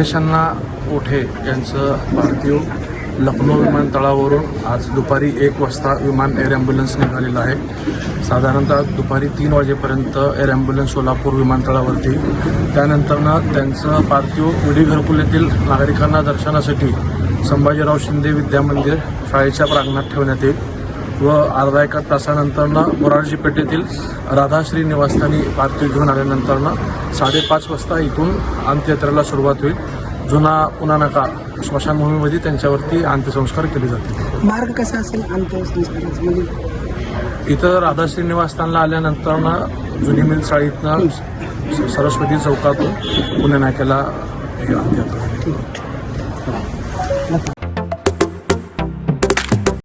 महेशांना ओठे यांचं पार्थिव लखनौ विमानतळावरून आज दुपारी एक वाजता विमान एअर ॲम्ब्युलन्स निघालेलं आहे. साधारणतः दुपारी तीन वाजेपर्यंत एअर ॲम्ब्युलन्स सोलापूर विमानतळावरती. त्यानंतरनं त्यांचं पार्थिव विडी घरकुल येथील नागरिकांना दर्शनासाठी संभाजीराव शिंदे विद्यामंदिर शाळेच्या प्रांगणात ठेवण्यात येईल. व अर्धा एका तासानंतरनं मोरारजी पेठेतील राधाश्री निवासस्थानी पार्थिव घेऊन आल्यानंतरनं साडेपाच वाजता इथून अंत्ययात्रेला सुरुवात होईल. जुना पुन्हा नाका स्मशानभूमीमध्ये त्यांच्यावरती अंत्यसंस्कार केले जातील. मार्ग कसा असेल अंत्यसंस्काराचा म्हणजे इथं राधाश्री निवासस्थानला आल्यानंतरनं जुनी मिल चाळीतनं सरस्वती चौकातून पुणे नाक्याला अंत्ययात्रा